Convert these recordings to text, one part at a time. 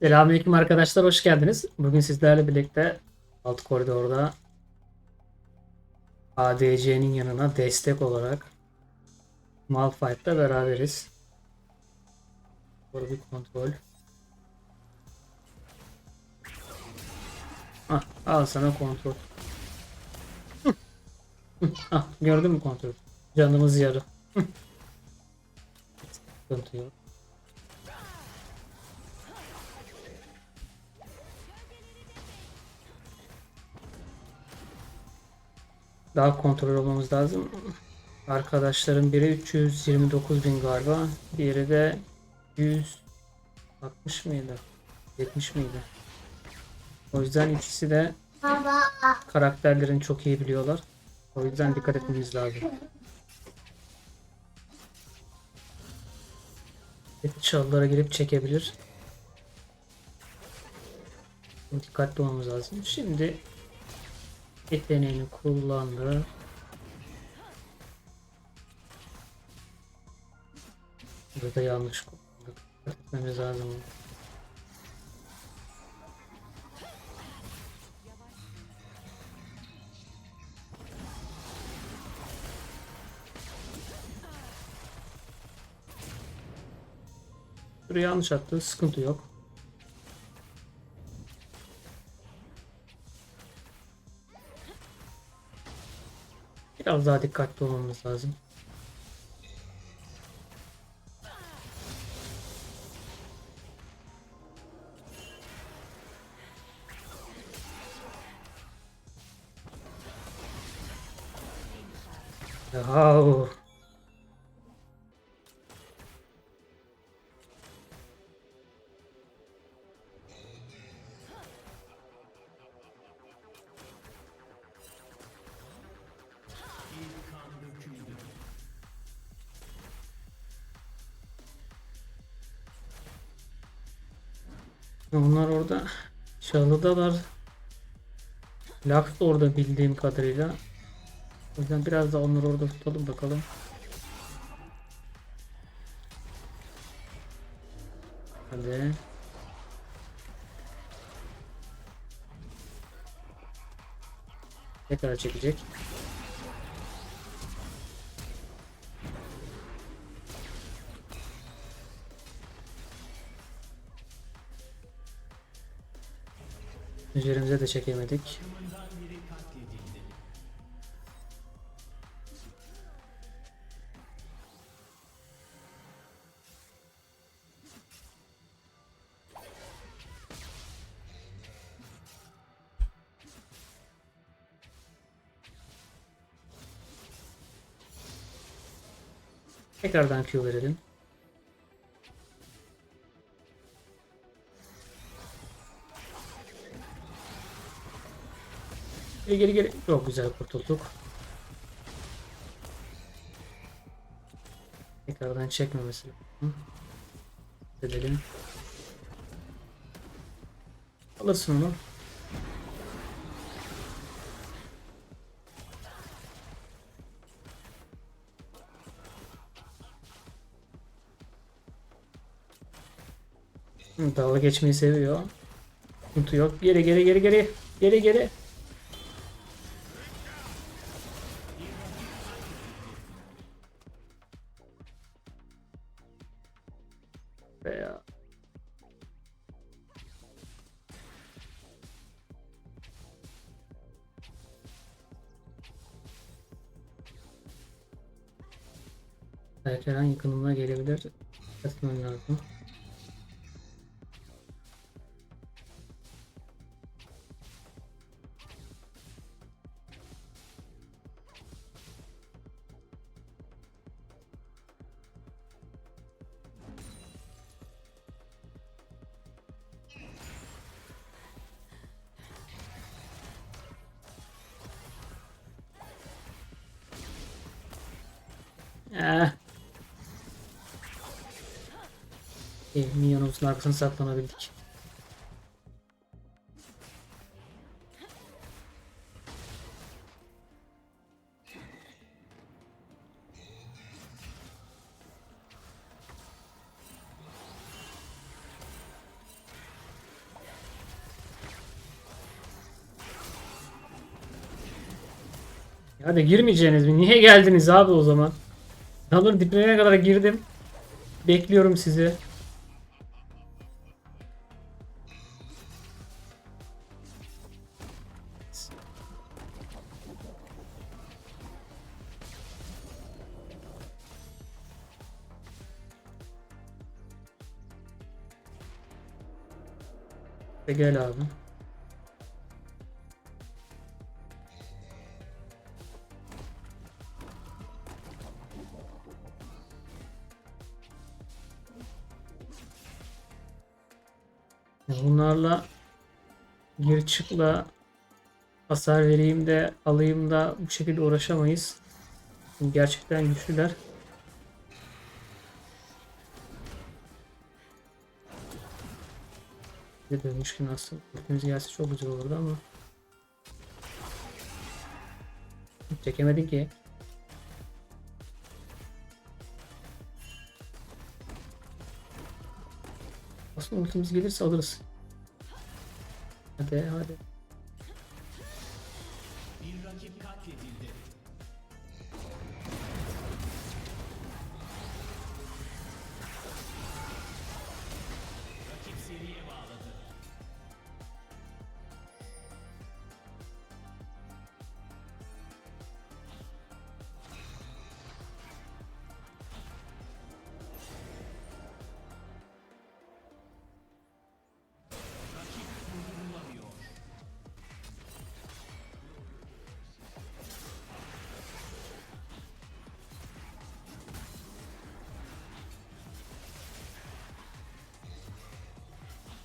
Selamünaleyküm arkadaşlar, hoş geldiniz. Bugün sizlerle birlikte alt koridorda ADC'nin yanına destek olarak Malphite'la beraberiz. Burada bir kontrol. Ah, al sana kontrol. Ah, gördün mü kontrol? Canımız yarı. Sıkıntı. Daha kontrol olmamız lazım. Arkadaşların biri 329 bin galiba. Diğeri de 160 mıydı? 70 miydi? O yüzden ikisi de karakterlerini çok iyi biliyorlar. O yüzden dikkat etmemiz lazım. Çalılara girip çekebilir. Dikkatli olmamız lazım. Şimdi yeteneğini kullandı. Burada yanlış kullandık. Etmemiz lazım. Buraya yanlış attı. Sıkıntı yok. Biraz daha dikkatli olmamız lazım. Yahu. Onlar orada çalıdalar. Lux da orada bildiğim kadarıyla. O yüzden biraz da onları orada tutalım bakalım. Hadi. Tekrar çekecek. Üzerimize de çekemedik. Tekrardan Q verelim. Geri geri geri. Çok güzel kurtulduk. Tekrardan çekmemesi lazım. Edelim. Alırsın onu. Dalga geçmeyi seviyor. Sıkıntı yok. Geri geri geri geri. Geri geri. Yakınına gelebilir. Etmem lazım. Eh. İyi, minyonumuzun arkasına saklanabildik. Hadi girmeyeceğiniz mi? Niye geldiniz abi o zaman? Dalın diplerine kadar girdim. Bekliyorum sizi. Gel abi. Bunlarla gir çıkla hasar vereyim de alayım da bu şekilde uğraşamayız. Gerçekten güçlüler. Bir de dönmüşken aslında ultimiz gelse çok güzel olurdu ama çekemedin ki. Aslında ultimiz gelirse alırız. Hadi hadi.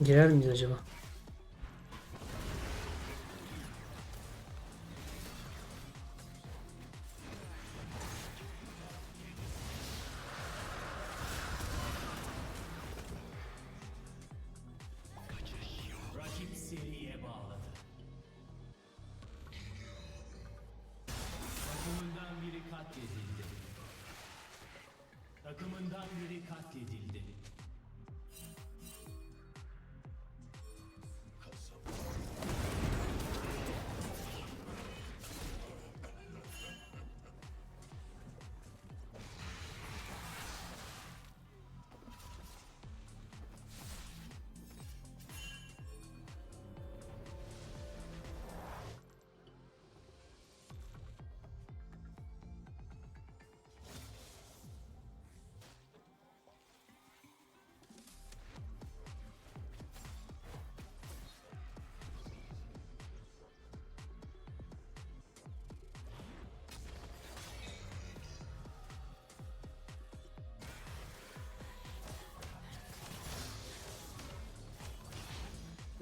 Girer miyiz acaba? Takımından biri katledildi.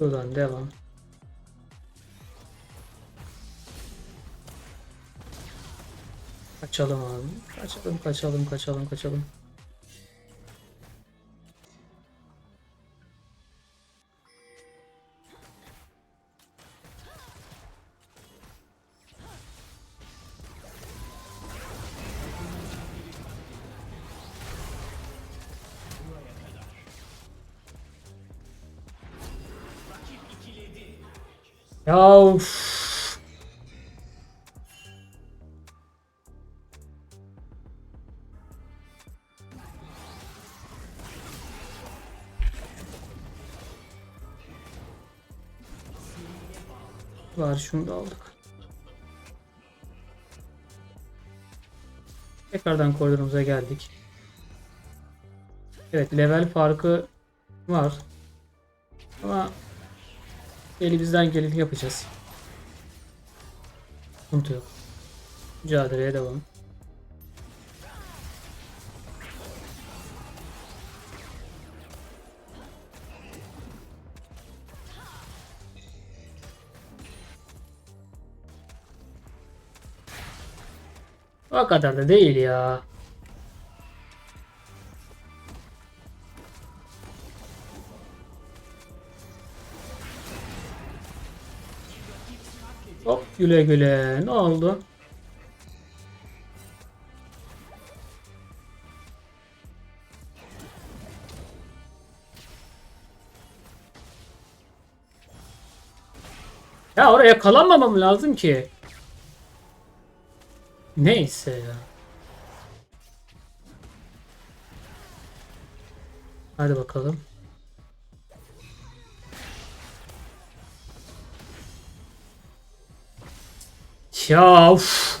Buradan devam. Kaçalım abi. Kaçalım, kaçalım, kaçalım, kaçalım. Ya uf. Var şunu da aldık. Tekrardan koridorumuza geldik. Evet level farkı var. Elimizden geleni yapacağız. Sıkıntı yok. Mücadeleye devam. O kadar da değil ya. Hop güle güle. Ne oldu? Ya oraya yakalanmamam lazım ki. Neyse ya. Hadi bakalım. Ya uf.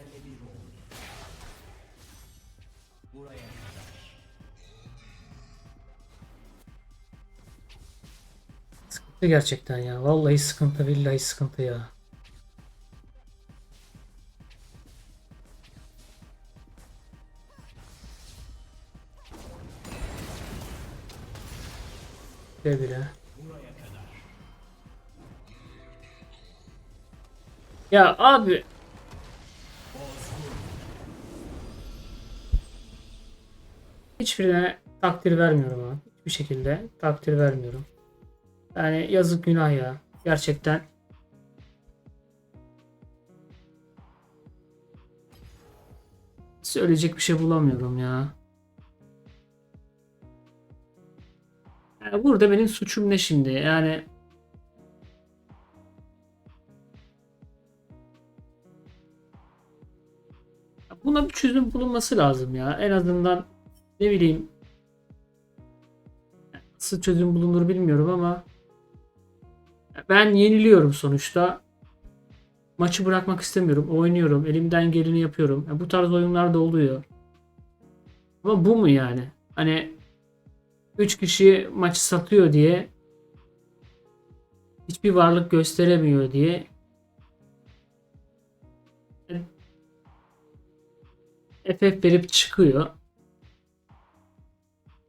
Buraya kadar. sıkıntı gerçekten ya. Vallahi sıkıntı, billahi sıkıntı ya. Bile bile. Ya abi hiçbirine takdir vermiyorum abi. Hiçbir şekilde takdir vermiyorum. Yani yazık günah ya. Gerçekten. Söyleyecek bir şey bulamıyorum ya. Yani burada benim suçum ne şimdi? Yani buna bir çözüm bulunması lazım ya. En azından ne bileyim nasıl çözüm bulunur bilmiyorum ama ben yeniliyorum sonuçta. Maçı bırakmak istemiyorum. Oynuyorum. Elimden geleni yapıyorum. Ya bu tarz oyunlar da oluyor. Ama bu mu yani? Hani 3 kişi maçı satıyor diye hiçbir varlık gösteremiyor diye FF verip çıkıyor.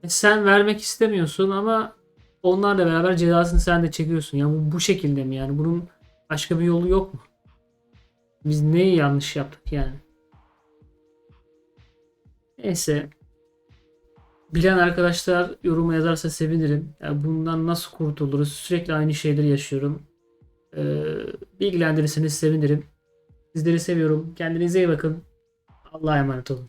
Sen vermek istemiyorsun ama onlarla beraber cezasını sen de çekiyorsun. Ya bu, bu şekilde mi yani? Bunun başka bir yolu yok mu? Biz neyi yanlış yaptık yani? Neyse. Bilen arkadaşlar yoruma yazarsa sevinirim. Yani bundan nasıl kurtuluruz? Sürekli aynı şeyleri yaşıyorum. Ee, bilgilendirirseniz sevinirim. Sizleri seviyorum. Kendinize iyi bakın. Allah'a emanet olun.